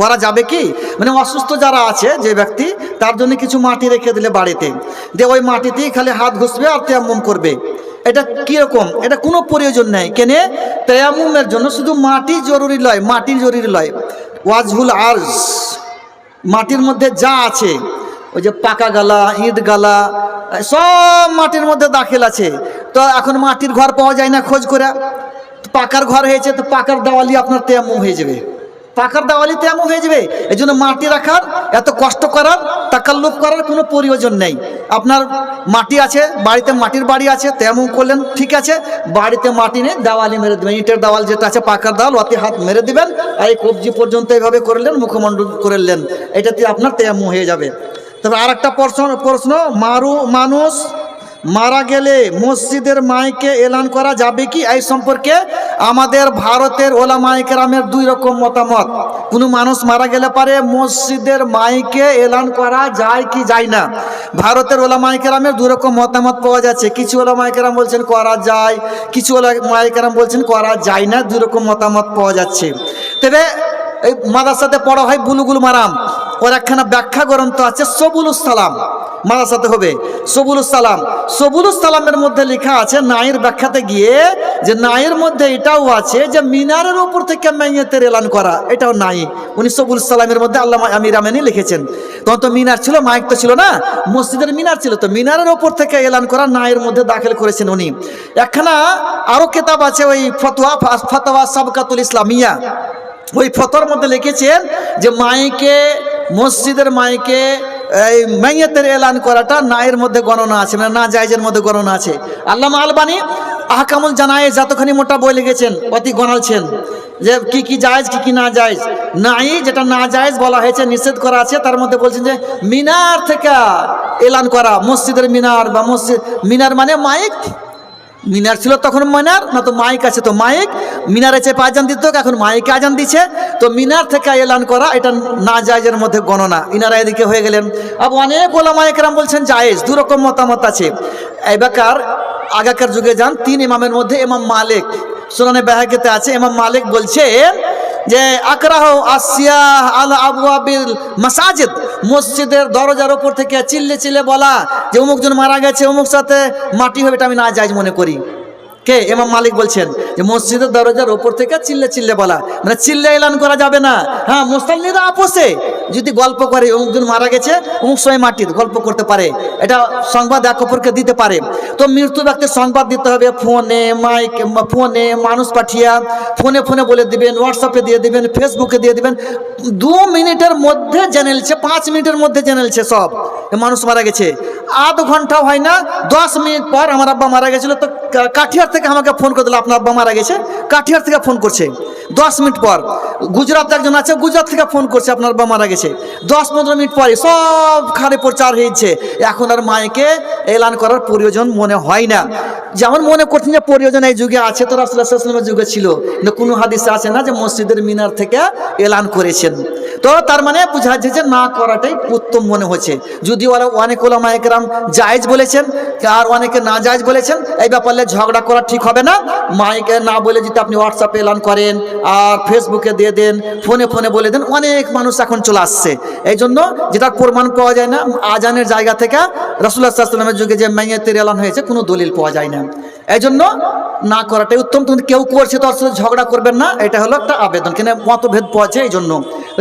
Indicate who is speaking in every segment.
Speaker 1: করা যাবে কি? মানে অসুস্থ যারা আছে, যে ব্যক্তি, তার জন্য কিছু মাটি রেখে দিলে বাড়িতে। দিয়ে ওই মাটিতেই খালি হাত ঘষবে আর তেয়াম্মুম করবে। এটা কীরকম এটা কোনো প্রয়োজন নেই। কেনে? তেয়ামুমের জন্য শুধু মাটি জরুরি লয়, মাটি জরুরি লয়। ওয়াজহুল আর্জ, মাটির মধ্যে যা আছে, ওই যে পাকা গালা, ইট গালা, সব মাটির মধ্যে দাখিল আছে। তো এখন মাটির ঘর পাওয়া যায় না খোঁজ করে। পাকার ঘর হয়েছে, তো পাকার দেওয়ালি আপনার তেমন হয়ে যাবে। পাকার দেওয়ালি তেমন হয়ে যাবে। এই জন্য মাটি রাখার, এত কষ্ট করার, তাকাল্লুপ করার কোনো প্রয়োজন নেই। আপনার মাটি আছে, বাড়িতে মাটির বাড়ি আছে তেমন করলেন, ঠিক আছে, বাড়িতে মাটি নেই, দেওয়ালি মেরে দেবেন, ইটের দেওয়াল যেটা আছে পাকার দেওয়াল, অতি হাত মেরে দিবেন, আর এই কবজি পর্যন্ত এইভাবে করলেন, মুখমণ্ডল করলেন, এটাতে আপনার তেমন হয়ে যাবে। তবে আর একটা প্রশ্ন প্রশ্ন, মারু, মানুষ মারা গেলে মসজিদের মাইকে এলান করা যাবে কি? এই সম্পর্কে আমাদের ভারতের ওলা কেরামের দুই রকম মতামত। কোনো মানুষ মারা গেলে পারে মসজিদের মাইকে এলান করা যায় কি যায় না? ভারতের ওলা কেরামের দুই রকম মতামত পাওয়া যাচ্ছে। কিছু ওলা কেরাম বলছেন করা যায়, কিছু ওলা কেরাম বলছেন করা যায় না, দুই রকম মতামত পাওয়া যাচ্ছে। তবে এই মাদার সাথে পড়া হয় বুলুগুল মারাম। ওর একখানা ব্যাখ্যা গ্রন্থ আছে সবুলুস সালাম। মাদাসাতে হবে। সবুলুস সালাম। সবুলুস সালামের মধ্যে লেখা আছে নাইয়ের ব্যাখ্যাতে গিয়ে যে নাইয়ের মধ্যে এটাও আছে যে মিনারের উপর থেকে মাইয়েতের এলান করা, এটাও নাই। উনি সবুল সালামের মধ্যে আল্লাহ আমির আমেনি লিখেছেন। তখন তো মিনার ছিল, মাইক তো ছিল না, মসজিদের মিনার ছিল। তো মিনারের ওপর থেকে এলান করা নাইয়ের মধ্যে দাখিল করেছেন উনি। একখানা আরও কেতাব আছে, ওই ফতোয়া ফতোয়া সাবকাতুল ইসলামিয়া। ওই ফতোর মধ্যে লিখেছেন যে মাইকে, মসজিদের মাইকে এই মাইয়াতের এলান করাটা নায়ের মধ্যে গণনা আছে মানে না জায়জের মধ্যে গণনা আছে। আল্লামা আলবানি আহকামুল জানায় যতখানি মোটা বই লিখেছেন, অতি গণালছেন যে কি কি জায়েজ, কি কি না জায়েজ নাই, যেটা না জায়েজ বলা হয়েছে, নিষেধ করা আছে, তার মধ্যে বলছেন যে মিনার থেকে এলান করা, মসজিদের মিনার বা মসজিদ, মিনার মানে মাইক। মিনার ছিল তখন মিনার না তো মাইক আছে তো মাইক। মিনারে চেপে আজান দিত, এখন মাইকে আজান দিছে। তো মিনার থেকে এলান করা এটা না জায়েজের মধ্যে গণনা। ইনারা এদিকে হয়ে গেলেন। আবার অনেক ওলা মাইকরাম বলছেন, জায়েজ দু রকম মতামত আছে। এই বেকার আগাকার যুগে যান, তিন ইমামের মধ্যে ইমাম মালিক, সুনানে বেহাকেতে আছে, ইমাম মালিক বলছেন যে, আকরাহ আসিয়া আল আবু আবিল মাসাজিদ। মসজিদের দরজার ওপর থেকে চিল্লে চিল্লে বলা যে, অমুকজন মারা গেছে, অমুক সাথে মাটি হবে, এটা আমি না যাই মনে করি। কে? এমাম মালিক বলছেন যে মসজিদের দরজার ওপর থেকে চিল্লে চিল্লে বলা। মানে চিল্লে এলান করা যাবে না। হ্যাঁ মুসল্লিরা আপোষে। যদি গল্প করে অমুকজন মারা গেছে, অমুক সময় মাটির গল্প করতে পারে। এটা সংবাদ এক অপরকে দিতে পারে। তো মৃত্যু ব্যক্তির সংবাদ দিতে হবে, ফোনে মাইক, ফোনে মানুষ পাঠিয়া, ফোনে ফোনে বলে দিবেন, হোয়াটসঅ্যাপে দিয়ে দিবেন, ফেসবুকে দিয়ে দিবেন। দু মিনিটের মধ্যে জেনেলছে পাঁচ মিনিটের মধ্যে জেনেলছে সব। মানুষ মারা গেছে। আধ ঘন্টাও হয় না, দশ মিনিট পর আমার আব্বা মারা গেছিল। তো কাঠিয়ার থেকে আমাকে ফোন করে দিল, আপনার আব্বা মারা গেছে। কাঠিয়ার থেকে ফোন করছে। দশ মিনিট পর, গুজরাট একজন আছে, গুজরাট থেকে ফোন করছে, আপনার আব্বা মারা গেছে। দশ পনেরো মিনিট পরে সব খানে প্রচার হয়েছে। এখন আর মায়েকে এলান করার প্রয়োজন মনে হয় না। যেমন মনে করছেন যে প্রয়োজন এই যুগে আছে, তো রাসুল্লাহামের যুগে ছিল। কোনো হাদিসে আছে না যে মসজিদের মিনার থেকে এলান করেছেন। তো তার মানে বোঝা যাচ্ছে যে না করাটাই উত্তম মনে হচ্ছে। যদি ওরা অনেক ওলামা একরাম জায়েজ বলেছেন, আর অনেকে না জায়েজ বলেছেন, এই ব্যাপারে ঝগড়া করা ঠিক হবে না। মাইকে না বলে যদি আপনি হোয়াটসঅ্যাপে এলান করেন, আর ফেসবুকে দিয়ে দেন, ফোনে ফোনে বলে দেন, অনেক মানুষ এখন চলে আসছে। এই জন্য যেটা প্রমাণ পাওয়া যায় না, আজানের জায়গা থেকে রসুল্লাহ সাল্লামের যুগে যে মাইয়াতের এলান হয়েছে, কোনো দলিল পাওয়া যায় না। এই জন্য না করাটাই উত্তম। তুমি কেউ করছে তো ওর সাথে ঝগড়া করবেন না, এটা হলো একটা আবেদন। কেন মতভেদ পাওয়াছে এই জন্য।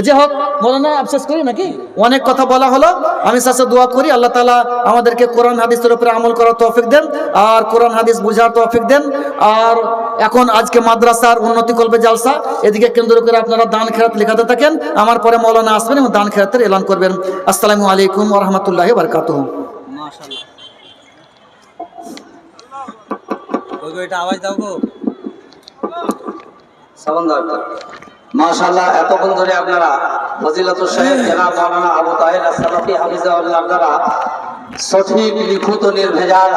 Speaker 1: যে হোক, মৌলানা আফসোস করি নাকি? অনেক কথা বলা হলো। আমি সাথে দোয়া করি, আল্লাহ তালা আমাদেরকে কোরআন হাদিসের উপরে আমল করার তৌফিক দেন, আর কোরআন হাদিস বোঝার তৌফিক দেন। আর এখন আজকে মাদ্রাসার উন্নতি করবে জালসা। এদিকে কেন্দ্র করে আপনারা দান খেরাত লেখাতে থাকেন। আমার পরে মৌলানা আসবেন এবং দান খেরাতের এলান করবেন। আসসালামু আলাইকুম রহমতুল্লাহ বারকাতুহ।
Speaker 2: মাশাআল্লাহ। ওই এটা আওয়াজ দাও গো সালাম দাও। মাশাআল্লাহ, এতক্ষণ ধরে আপনারা ফজিলাতুল শাহেখ জনাব মাওলানা আবু তাহের as-সালাফি হাফিজাহুল্লাহ আপনারা সঠিক লিখিত নির্ভেজাল